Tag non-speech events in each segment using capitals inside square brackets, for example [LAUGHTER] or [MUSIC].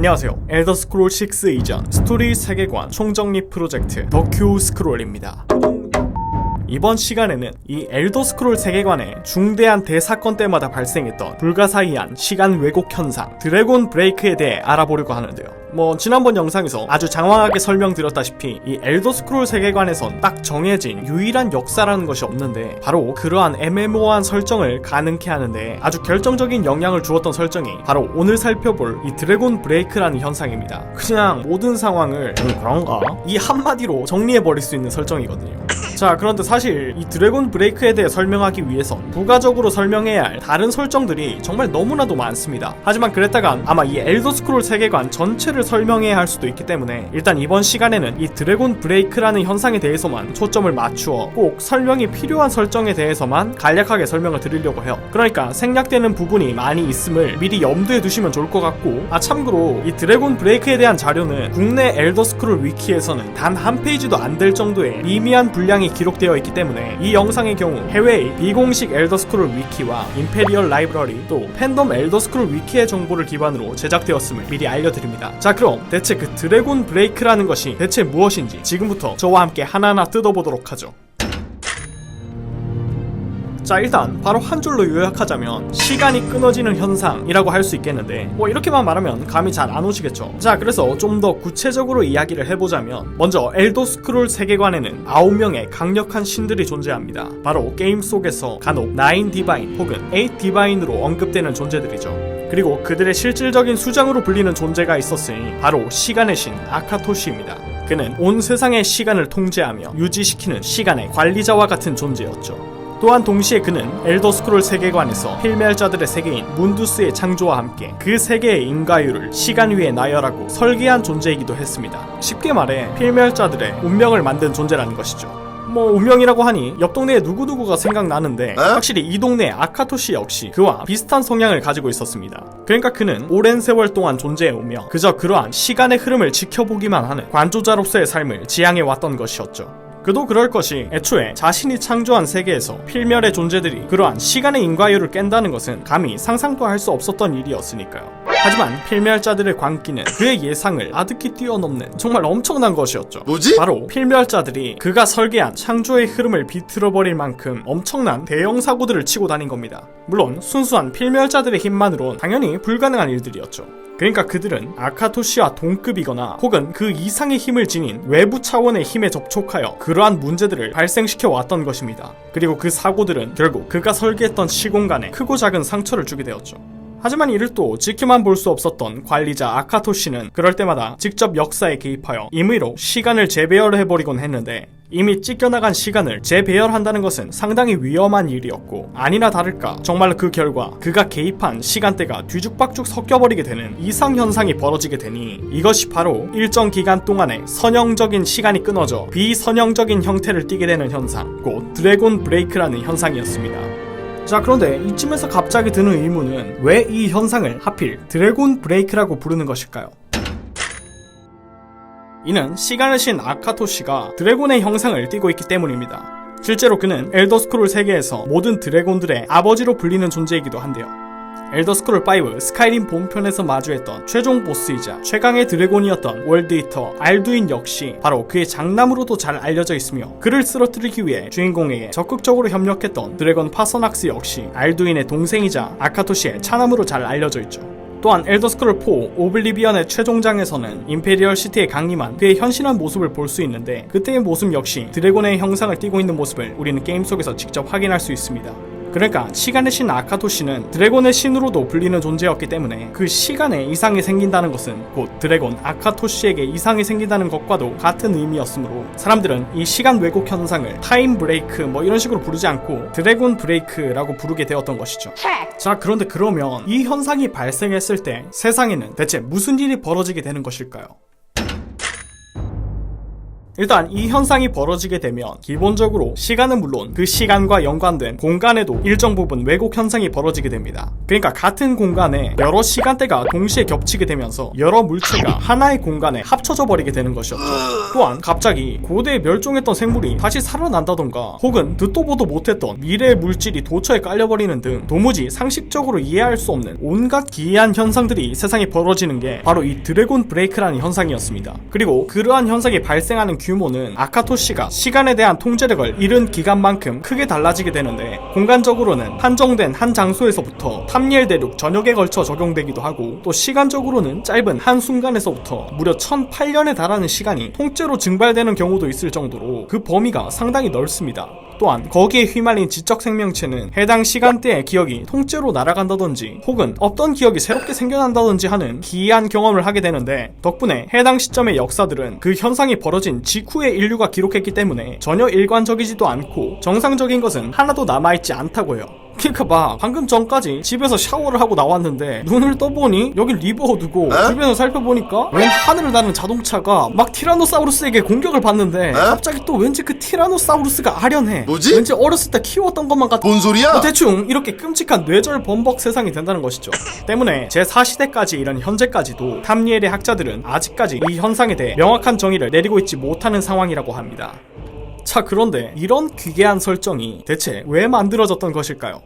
안녕하세요. 엘더 스크롤 6 이전 스토리 세계관 총정리 프로젝트 더 큐 스크롤입니다. 이번 시간에는 이 엘더 스크롤 세계관의 중대한 대사건 때마다 발생했던 불가사의한 시간 왜곡 현상 드래곤 브레이크에 대해 알아보려고 하는데요. 뭐 지난번 영상에서 아주 장황하게 설명드렸다시피 이 엘더 스크롤 세계관에선 딱 정해진 유일한 역사라는 것이 없는데 바로 그러한 애매모호한 설정을 가능케 하는데 아주 결정적인 영향을 주었던 설정이 바로 오늘 살펴볼 이 드래곤 브레이크라는 현상입니다. 그냥 모든 상황을 음, 그런가? 이 한마디로 정리해버릴 수 있는 설정이거든요. 자 그런데 사실 이 드래곤 브레이크에 대해 설명하기 위해선 부가적으로 설명해야 할 다른 설정들이 정말 너무나도 많습니다. 하지만 그랬다간 아마 이 엘더 스크롤 세계관 전체를 설명해야 할 수도 있기 때문에 일단 이번 시간에는 이 드래곤 브레이크라는 현상에 대해서만 초점을 맞추어 꼭 설명이 필요한 설정에 대해서만 간략하게 설명을 드리려고 해요. 그러니까 생략되는 부분이 많이 있음을 미리 염두에 두시면 좋을 것 같고 아 참고로 이 드래곤 브레이크에 대한 자료는 국내 엘더 스크롤 위키에서는 단 한 페이지도 안 될 정도의 미미한 분량이 기록되어 있기 때문에 이 영상의 경우 해외의 비공식 엘더 스크롤 위키와 임페리얼 라이브러리 또 팬덤 엘더 스크롤 위키의 정보를 기반으로 제작되었음을 미리 알려드립니다. 자 그럼 대체 그 드래곤 브레이크라는 것이 대체 무엇인지 지금부터 저와 함께 하나하나 뜯어보도록 하죠. 자 일단 바로 한 줄로 요약하자면 시간이 끊어지는 현상이라고 할 수 있겠는데 뭐 이렇게만 말하면 감이 잘 안 오시겠죠? 자 그래서 좀 더 구체적으로 이야기를 해보자면 먼저 엘도 스크롤 세계관에는 9명의 강력한 신들이 존재합니다. 바로 게임 속에서 간혹 9 디바인 혹은 8 디바인으로 언급되는 존재들이죠. 그리고 그들의 실질적인 수장으로 불리는 존재가 있었으니 바로 시간의 신 아카토시입니다. 그는 온 세상의 시간을 통제하며 유지시키는 시간의 관리자와 같은 존재였죠 또한 동시에 그는 엘더 스크롤 세계관에서 필멸자들의 세계인 문두스의 창조와 함께 그 세계의 인과율을 시간 위에 나열하고 설계한 존재이기도 했습니다. 쉽게 말해 필멸자들의 운명을 만든 존재라는 것이죠. 뭐 운명이라고 하니 옆 동네에 누구누구가 생각나는데 확실히 이 동네 아카토시 역시 그와 비슷한 성향을 가지고 있었습니다. 그러니까 그는 오랜 세월 동안 존재해오며 그저 그러한 시간의 흐름을 지켜보기만 하는 관조자로서의 삶을 지향해 왔던 것이었죠. 그도 그럴 것이 애초에 자신이 창조한 세계에서 필멸의 존재들이 그러한 시간의 인과율을 깬다는 것은 감히 상상도 할 수 없었던 일이었으니까요. 하지만 필멸자들의 광기는 그의 예상을 아득히 뛰어넘는 정말 엄청난 것이었죠. 뭐지? 바로 필멸자들이 그가 설계한 창조의 흐름을 비틀어버릴 만큼 엄청난 대형 사고들을 치고 다닌 겁니다. 물론 순수한 필멸자들의 힘만으로 당연히 불가능한 일들이었죠. 그러니까 그들은 아카토시와 동급이거나 혹은 그 이상의 힘을 지닌 외부 차원의 힘에 접촉하여 그러한 문제들을 발생시켜 왔던 것입니다. 그리고 그 사고들은 결국 그가 설계했던 시공간에 크고 작은 상처를 주게 되었죠. 하지만 이를 또 지켜만 볼 수 없었던 관리자 아카토시는 그럴 때마다 직접 역사에 개입하여 임의로 시간을 재배열해버리곤 했는데 이미 찢겨나간 시간을 재배열한다는 것은 상당히 위험한 일이었고 아니나 다를까 정말 그 결과 그가 개입한 시간대가 뒤죽박죽 섞여버리게 되는 이상현상이 벌어지게 되니 이것이 바로 일정 기간 동안에 선형적인 시간이 끊어져 비선형적인 형태를 띠게 되는 현상 곧 드래곤 브레이크라는 현상이었습니다. 자 그런데 이쯤에서 갑자기 드는 의문은 왜 이 현상을 하필 드래곤 브레이크라고 부르는 것일까요? 이는 시간을 신 아카토시가 드래곤의 형상을 띠고 있기 때문입니다. 실제로 그는 엘더 스크롤 세계에서 모든 드래곤들의 아버지로 불리는 존재이기도 한데요. 엘더 스크롤 5 스카이림 본편에서 마주했던 최종 보스이자 최강의 드래곤이었던 월드 이터 알두인 역시 바로 그의 장남으로도 잘 알려져 있으며 그를 쓰러뜨리기 위해 주인공에게 적극적으로 협력했던 드래곤 파서낙스 역시 알두인의 동생이자 아카토시의 차남으로 잘 알려져 있죠. 또한 엘더스크롤 4 오블리비언의 최종장에서는 임페리얼 시티에 강림한 그의 현실한 모습을 볼 수 있는데 그때의 모습 역시 드래곤의 형상을 띠고 있는 모습을 우리는 게임 속에서 직접 확인할 수 있습니다. 그러니까 시간의 신 아카토시는 드래곤의 신으로도 불리는 존재였기 때문에 그 시간에 이상이 생긴다는 것은 곧 드래곤 아카토시에게 이상이 생긴다는 것과도 같은 의미였으므로 사람들은 이 시간 왜곡 현상을 타임 브레이크 뭐 이런 식으로 부르지 않고 드래곤 브레이크라고 부르게 되었던 것이죠. 자 그런데 그러면 이 현상이 발생했을 때 세상에는 대체 무슨 일이 벌어지게 되는 것일까요? 일단 이 현상이 벌어지게 되면 기본적으로 시간은 물론 그 시간과 연관된 공간에도 일정 부분 왜곡 현상이 벌어지게 됩니다. 그러니까 같은 공간에 여러 시간대가 동시에 겹치게 되면서 여러 물체가 하나의 공간에 합쳐져 버리게 되는 것이었죠. 또한 갑자기 고대에 멸종했던 생물이 다시 살아난다던가 혹은 듣도 보도 못했던 미래의 물질이 도처에 깔려버리는 등 도무지 상식적으로 이해할 수 없는 온갖 기이한 현상들이 세상에 벌어지는 게 바로 이 드래곤 브레이크라는 현상이었습니다. 그리고 그러한 현상이 발생하는 규 모는 아카토시가 시간에 대한 통제력을 잃은 기간만큼 크게 달라지게 되는데 공간적으로는 한정된 한 장소에서부터 탐리엘 대륙 전역에 걸쳐 적용되기도 하고 또 시간적으로는 짧은 한 순간에서부터 무려 1008년에 달하는 시간이 통째로 증발되는 경우도 있을 정도로 그 범위가 상당히 넓습니다. 또한 거기에 휘말린 지적 생명체는 해당 시간대의 기억이 통째로 날아간다든지 혹은 없던 기억이 새롭게 생겨난다든지 하는 기이한 경험을 하게 되는데 덕분에 해당 시점의 역사들은 그 현상이 벌어진 직후에 인류가 기록했기 때문에 전혀 일관적이지도 않고 정상적인 것은 하나도 남아있지 않다고요. 그니까 봐 방금 전까지 집에서 샤워를 하고 나왔는데 눈을 떠보니 여기 리버 두고 주변을 살펴보니까 웬 하늘을 나는 자동차가 막 티라노사우루스에게 공격을 받는데 갑자기 또 왠지 그 티라노사우루스가 아련해 뭐지? 왠지 어렸을 때 키웠던 것만 같아 뭔 소리야? 뭐 대충 이렇게 끔찍한 뇌절 범벅 세상이 된다는 것이죠. 때문에 제4시대까지 이런 현재까지도 탐리엘의 학자들은 아직까지 이 현상에 대해 명확한 정의를 내리고 있지 못하는 상황이라고 합니다. 자, 그런데 이런 기괴한 설정이 대체 왜 만들어졌던 것일까요?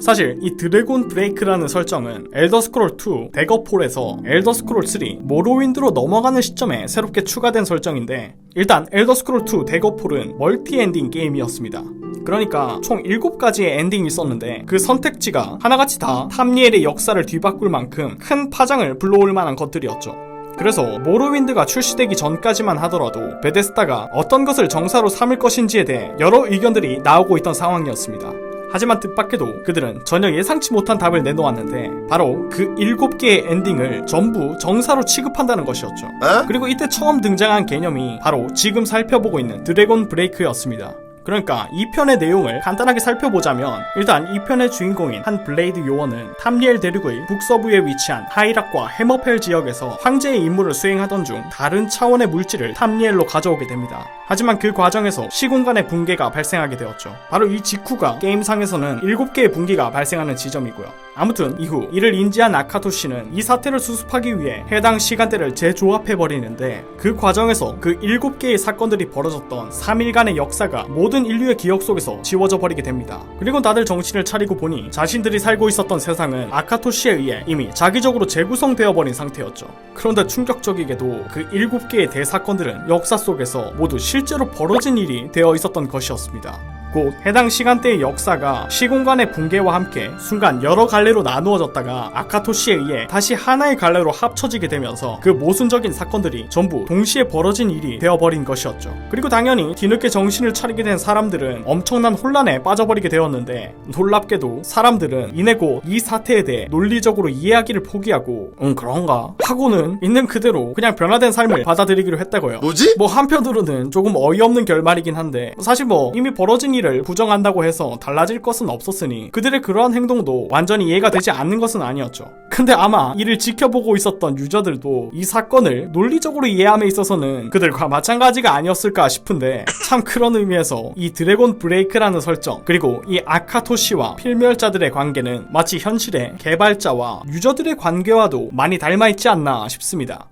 사실 이 드래곤 브레이크라는 설정은 엘더 스크롤 2 데거폴에서 엘더 스크롤 3 모로윈드로 넘어가는 시점에 새롭게 추가된 설정인데 일단 엘더 스크롤 2 데거폴은 멀티 엔딩 게임이었습니다. 그러니까 총 7가지의 엔딩이 있었는데 그 선택지가 하나같이 다 탐리엘의 역사를 뒤바꿀 만큼 큰 파장을 불러올 만한 것들이었죠. 그래서 모로윈드가 출시되기 전까지만 하더라도 베데스다가 어떤 것을 정사로 삼을 것인지에 대해 여러 의견들이 나오고 있던 상황이었습니다. 하지만 뜻밖에도 그들은 전혀 예상치 못한 답을 내놓았는데 바로 그 7개의 엔딩을 전부 정사로 취급한다는 것이었죠. 에? 그리고 이때 처음 등장한 개념이 바로 지금 살펴보고 있는 드래곤 브레이크였습니다. 그러니까 이 편의 내용을 간단하게 살펴보자면 일단 이 편의 주인공인 한 블레이드 요원은 탐리엘 대륙의 북서부에 위치한 하이락과 해머펠 지역에서 황제의 임무를 수행하던 중 다른 차원의 물질을 탐리엘로 가져오게 됩니다. 하지만 그 과정에서 시공간의 붕괴가 발생하게 되었죠. 바로 이 직후가 게임상에서는 7개의 붕괴가 발생하는 지점이고요. 아무튼 이후 이를 인지한 아카토 씨는 이 사태를 수습하기 위해 해당 시간대를 재조합해 버리는데 그 과정에서 그 7개의 사건들이 벌어졌던 3일간의 역사가 모든 인류의 기억 속에서 지워져 버리게 됩니다. 그리고 다들 정신을 차리고 보니 자신들이 살고 있었던 세상은 아카토 씨에 의해 이미 자기적으로 재구성되어 버린 상태였죠. 그런데 충격적이게도 그 7개의 대사건들은 역사 속에서 모두 실제로 벌어진 일이 되어 있었던 것이었습니다. 곧 해당 시간대의 역사가 시공간의 붕괴와 함께 순간 여러 갈래로 나누어졌다가 아카토시에 의해 다시 하나의 갈래로 합쳐지게 되면서 그 모순적인 사건들이 전부 동시에 벌어진 일이 되어버린 것이었죠. 그리고 당연히 뒤늦게 정신을 차리게 된 사람들은 엄청난 혼란에 빠져버리게 되었는데 놀랍게도 사람들은 이내 곧이 사태에 대해 논리적으로 이해하기를 포기하고 응 그런가 하고는 있는 그대로 그냥 변화된 삶을 받아들이기로 했다고요. 뭐지? 뭐 한편으로는 조금 어이없는 결말이긴 한데 사실 뭐 이미 벌어진 일을 부정한다고 해서 달라질 것은 없었으니 그들의 그러한 행동도 완전히 이해가 되지 않는 것은 아니었죠. 근데 아마 이를 지켜보고 있었던 유저들도 이 사건을 논리적으로 이해함에 있어서는 그들과 마찬가지가 아니었을까 싶은데 참 그런 의미에서 이 드래곤 브레이크라는 설정 그리고 이 아카토시와 필멸자들의 관계는 마치 현실의 개발자와 유저들의 관계와도 많이 닮아있지 않나 싶습니다.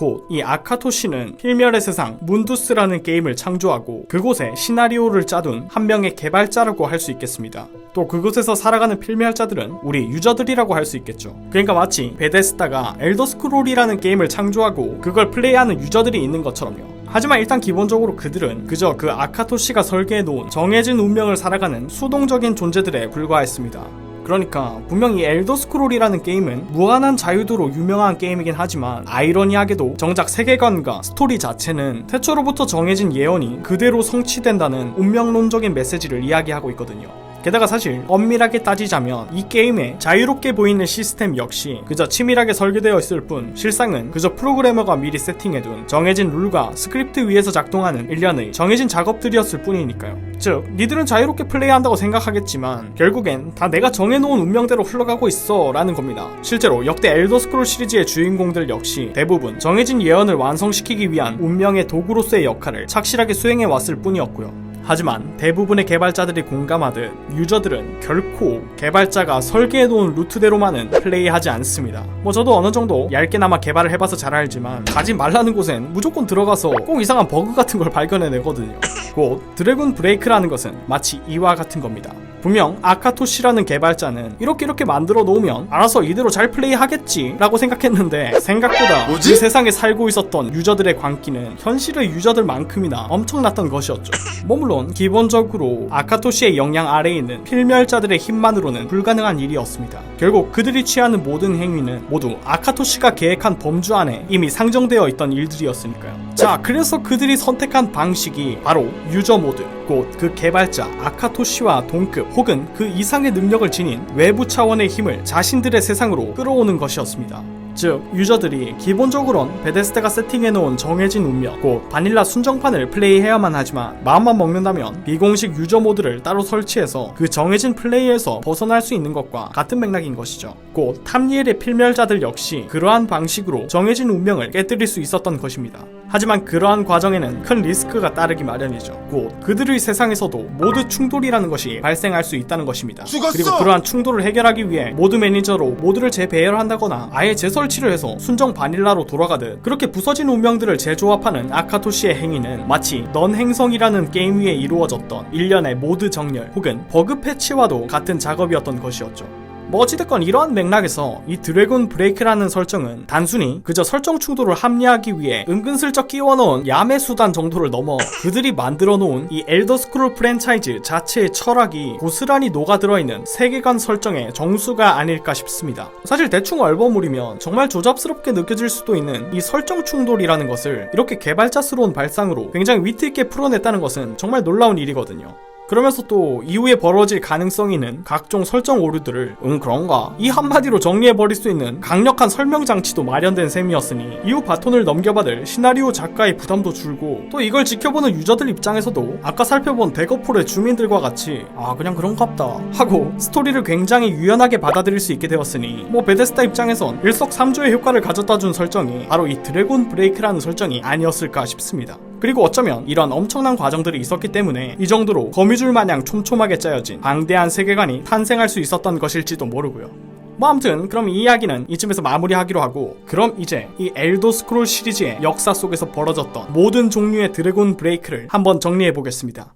곧 이 아카토시는 필멸의 세상 문두스라는 게임을 창조하고 그곳에 시나리오를 짜둔 한 명의 개발자라고 할 수 있겠습니다. 또 그곳에서 살아가는 필멸자들은 우리 유저들이라고 할 수 있겠죠. 그러니까 마치 베데스다가 엘더스크롤이라는 게임을 창조하고 그걸 플레이하는 유저들이 있는 것처럼요. 하지만 일단 기본적으로 그들은 그저 그 아카토시가 설계해 놓은 정해진 운명을 살아가는 수동적인 존재들에 불과했습니다. 그러니까 분명히 엘더 스크롤이라는 게임은 무한한 자유도로 유명한 게임이긴 하지만 아이러니하게도 정작 세계관과 스토리 자체는 태초로부터 정해진 예언이 그대로 성취된다는 운명론적인 메시지를 이야기하고 있거든요. 게다가 사실 엄밀하게 따지자면 이 게임에 자유롭게 보이는 시스템 역시 그저 치밀하게 설계되어 있을 뿐 실상은 그저 프로그래머가 미리 세팅해둔 정해진 룰과 스크립트 위에서 작동하는 일련의 정해진 작업들이었을 뿐이니까요. 즉, 니들은 자유롭게 플레이한다고 생각하겠지만 결국엔 다 내가 정해놓은 운명대로 흘러가고 있어 라는 겁니다. 실제로 역대 엘더스크롤 시리즈의 주인공들 역시 대부분 정해진 예언을 완성시키기 위한 운명의 도구로서의 역할을 착실하게 수행해 왔을 뿐이었고요. 하지만 대부분의 개발자들이 공감하듯 유저들은 결코 개발자가 설계해놓은 루트대로만은 플레이하지 않습니다. 뭐 저도 어느 정도 얇게나마 개발을 해봐서 잘 알지만 가지 말라는 곳엔 무조건 들어가서 꼭 이상한 버그 같은 걸 발견해내거든요. [LAUGHS] 곧 드래곤 브레이크라는 것은 마치 이와 같은 겁니다. 분명 아카토시라는 개발자는 이렇게 이렇게 만들어 놓으면 알아서 이대로 잘 플레이 하겠지 라고 생각했는데 생각보다 뭐지? 이 세상에 살고 있었던 유저들의 광기는 현실의 유저들만큼이나 엄청났던 것이었죠. 뭐 물론 기본적으로 아카토시의 영향 아래에 있는 필멸자들의 힘만으로는 불가능한 일이었습니다. 결국 그들이 취하는 모든 행위는 모두 아카토시가 계획한 범주 안에 이미 상정되어 있던 일들이었으니까요. 자, 그래서 그들이 선택한 방식이 바로 유저 모드, 곧 그 개발자 아카토시와 동급 혹은 그 이상의 능력을 지닌 외부 차원의 힘을 자신들의 세상으로 끌어오는 것이었습니다. 즉 유저들이 기본적으론 베데스다가 세팅해놓은 정해진 운명 곧 바닐라 순정판을 플레이해야만 하지만 마음만 먹는다면 비공식 유저 모드를 따로 설치해서 그 정해진 플레이에서 벗어날 수 있는 것과 같은 맥락인 것이죠 곧 탐니엘의 필멸자들 역시 그러한 방식으로 정해진 운명을 깨뜨릴 수 있었던 것입니다 하지만 그러한 과정에는 큰 리스크가 따르기 마련이죠 곧 그들의 세상에서도 모드 충돌이라는 것이 발생할 수 있다는 것입니다 죽었어! 그리고 그러한 충돌을 해결하기 위해 모드 매니저로 모드를 재배열한다거나 아예 재설치를 해서 순정 바닐라로 돌아가듯 그렇게 부서진 운명들을 재조합하는 아카토시의 행위는 마치 넌 행성이라는 게임 위에 이루어졌던 일련의 모드 정렬 혹은 버그 패치와도 같은 작업이었던 것이었죠. 뭐 어찌됐건 이러한 맥락에서 이 드래곤 브레이크라는 설정은 단순히 그저 설정 충돌을 합리하기 위해 은근슬쩍 끼워 넣은 야매 수단 정도를 넘어 그들이 만들어 놓은 이 엘더 스크롤 프랜차이즈 자체의 철학이 고스란히 녹아들어 있는 세계관 설정의 정수가 아닐까 싶습니다. 사실 대충 얼버무리면 정말 조잡스럽게 느껴질 수도 있는 이 설정 충돌이라는 것을 이렇게 개발자스러운 발상으로 굉장히 위트 있게 풀어냈다는 것은 정말 놀라운 일이거든요. 그러면서 또 이후에 벌어질 가능성이 있는 각종 설정 오류들을 응 그런가 이 한마디로 정리해버릴 수 있는 강력한 설명 장치도 마련된 셈이었으니 이후 바톤을 넘겨받을 시나리오 작가의 부담도 줄고 또 이걸 지켜보는 유저들 입장에서도 아까 살펴본 대거폴의 주민들과 같이 아 그냥 그런갑다 하고 스토리를 굉장히 유연하게 받아들일 수 있게 되었으니 뭐 베데스다 입장에선 일석삼조의 효과를 가져다 준 설정이 바로 이 드래곤 브레이크라는 설정이 아니었을까 싶습니다. 그리고 어쩌면 이런 엄청난 과정들이 있었기 때문에 이 정도로 거미줄 마냥 촘촘하게 짜여진 방대한 세계관이 탄생할 수 있었던 것일지도 모르고요. 뭐 아무튼 그럼 이 이야기는 이쯤에서 마무리하기로 하고 그럼 이제 이 엘도 스크롤 시리즈의 역사 속에서 벌어졌던 모든 종류의 드래곤 브레이크를 한번 정리해 보겠습니다.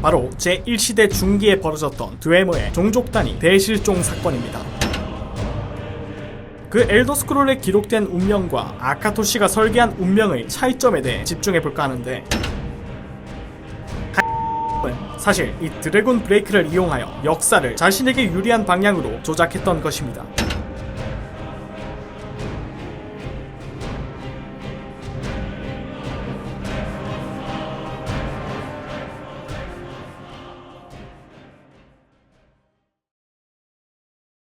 바로 제1시대 중기에 벌어졌던 드웨머의 종족 단위 대실종 사건입니다. 그 엘더 스크롤에 기록된 운명과 아카토시가 설계한 운명의 차이점에 대해 집중해 볼까 하는데 은 사실 이 드래곤 브레이크를 이용하여 역사를 자신에게 유리한 방향으로 조작했던 것입니다.